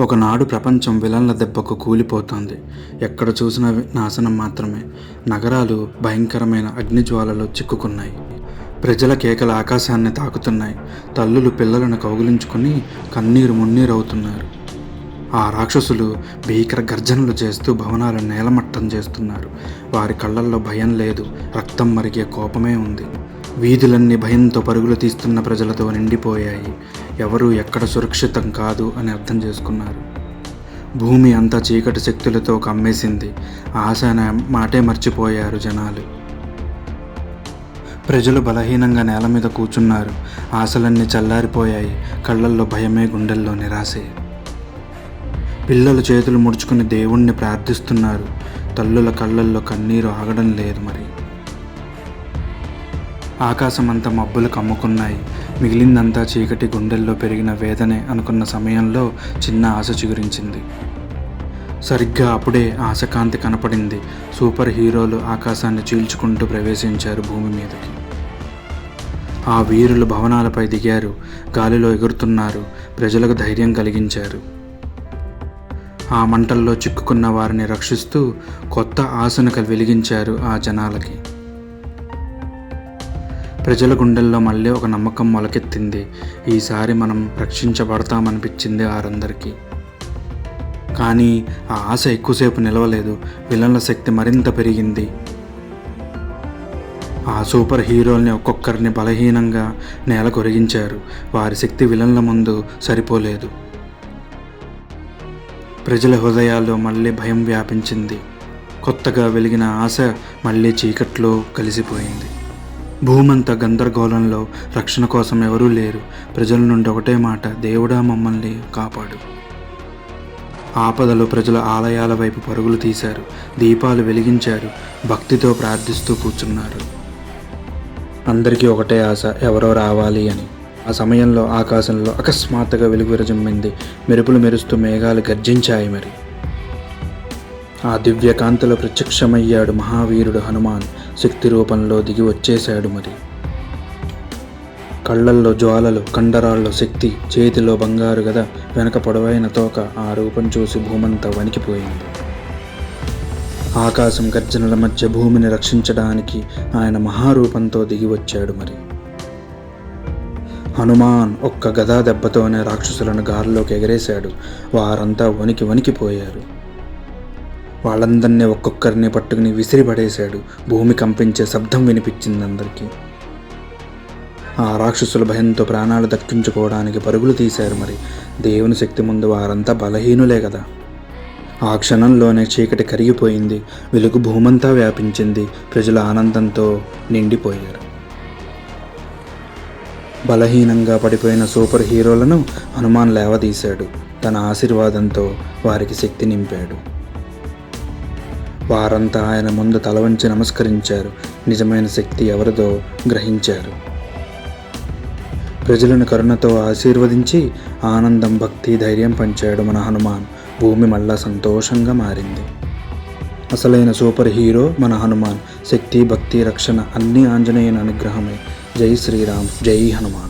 ఒకనాడు ప్రపంచం విలన్ల దెబ్బకు కూలిపోతోంది. ఎక్కడ చూసినా నాశనం మాత్రమే. నగరాలు భయంకరమైన అగ్నిజ్వాలలో చిక్కుకున్నాయి. ప్రజల కేకలు ఆకాశాన్ని తాకుతున్నాయి. తల్లులు పిల్లలను కౌగిలించుకొని కన్నీరు మున్నీరు అవుతున్నారు ఆ రాక్షసులు భీకర గర్జనలు చేస్తూ భవనాలను నేలమట్టం చేస్తున్నారు. వారి కళ్ళల్లో భయం లేదు. రక్తం మరిగే కోపమే ఉంది. వీధులన్నీ భయంతో పరుగులు తీస్తున్న ప్రజలతో నిండిపోయాయి. ఎవరు ఎక్కడ సురక్షితం కాదు అని అర్థం చేసుకున్నారు. భూమి అంతా చీకటి శక్తులతో కమ్మేసింది. ఆశ అనే మాటే మర్చిపోయారు జనాలు. ప్రజలు బలహీనంగా నేల మీద కూర్చున్నారు. ఆశలన్నీ చల్లారిపోయాయి. కళ్ళల్లో భయమే గుండెల్లో నిరాశే. పిల్లలు చేతులు ముడుచుకుని దేవుణ్ణి ప్రార్థిస్తున్నారు. తల్లుల కళ్ళల్లో కన్నీరు ఆగడం లేదు మరి. ఆకాశమంతా మబ్బులు కమ్ముకున్నాయి. మిగిలిందంతా చీకటి గుండెల్లో పెరిగిన వేదనే అనుకున్న సమయంలో చిన్న ఆశ చిగురించింది. సరిగ్గా అప్పుడే ఆశకాంతి కనపడింది. సూపర్ హీరోలు ఆకాశాన్ని చీల్చుకుంటూ ప్రవేశించారు భూమి మీదకి. ఆ వీరులు భవనాలపై దిగారు. గాలిలో ఎగురుతున్నారు. ప్రజలకు ధైర్యం కలిగించారు. ఆ మంటల్లో చిక్కుకున్న వారిని రక్షిస్తూ కొత్త ఆశను వెలిగించారు ఆ జనాలకి. ప్రజల గుండెల్లో మళ్ళీ ఒక నమ్మకం మొలకెత్తింది. ఈసారి మనం రక్షించబడతామనిపించింది వారందరికీ. కానీ ఆ ఆశ ఎక్కువసేపు నిలవలేదు. విలన్ల శక్తి మరింత పెరిగింది. ఆ సూపర్ హీరోల్ని ఒక్కొక్కరిని బలహీనంగా నేల కొరిగించారు. వారి శక్తి విలన్ల ముందు సరిపోలేదు. ప్రజల హృదయాల్లో మళ్ళీ భయం వ్యాపించింది. కొత్తగా వెలిగిన ఆశ మళ్ళీ చీకట్లో కలిసిపోయింది. భూమంతా గందరగోళంలో రక్షణ కోసం ఎవరూ లేరు. ప్రజల నుండి ఒకటే మాట దేవుడా మమ్మల్ని కాపాడు. ఆపదలో ప్రజల ఆలయాల వైపు పరుగులు తీశారు. దీపాలు వెలిగించారు. భక్తితో ప్రార్థిస్తూ కూర్చున్నారు. అందరికీ ఒకటే ఆశ ఎవరో రావాలి అని. ఆ సమయంలో ఆకాశంలో అకస్మాత్తుగా వెలుగు విరజమ్మింది. మెరుపులు మెరుస్తూ మేఘాలు గర్జించాయి మరి. ఆ దివ్యకాంతలో ప్రత్యక్షమయ్యాడు మహావీరుడు హనుమాన్. శక్తి రూపంలో దిగి వచ్చేశాడు మరి. కళ్ళల్లో జ్వాలలు కండరాల్లో శక్తి చేతిలో బంగారు గద వెనక పొడవైన తోక ఆ రూపం చూసి భూమంతా వణికిపోయింది. ఆకాశం గర్జనల మధ్య భూమిని రక్షించడానికి ఆయన మహారూపంతో దిగి వచ్చాడు మరి. హనుమాన్ ఒక్క గదా దెబ్బతోనే రాక్షసులను గారిలోకి ఎగరేశాడు. వారంతా వణికి వణికిపోయారు. వాళ్ళందరినీ ఒక్కొక్కరిని పట్టుకుని విసిరి పడేశాడు భూమి కంపించే శబ్దం వినిపించింది అందరికీ. ఆ రాక్షసుల భయంతో ప్రాణాలు దక్కించుకోవడానికి పరుగులు తీశారు మరి. దేవుని శక్తి ముందు వారంతా బలహీనులే కదా. ఆ క్షణంలోనే చీకటి కరిగిపోయింది. వెలుగు భూమంతా వ్యాపించింది. ప్రజలు ఆనందంతో నిండిపోయారు. బలహీనంగా పడిపోయిన సూపర్ హీరోలను హనుమాన్ లేవదీశాడు. తన ఆశీర్వాదంతో వారికి శక్తి నింపాడు. వారంతా ఆయన ముందు తల వంచి నమస్కరించారు. నిజమైన శక్తి ఎవరిదో గ్రహించారు. ప్రజలను కరుణతో ఆశీర్వదించి ఆనందం భక్తి ధైర్యం పంచాడు మన హనుమాన్. భూమి మళ్ళా సంతోషంగా మారింది. అసలైన సూపర్ హీరో మన హనుమాన్. శక్తి భక్తి రక్షణ అన్ని ఆంజనేయుని అనుగ్రహమే. జై శ్రీరామ్ జై హనుమాన్.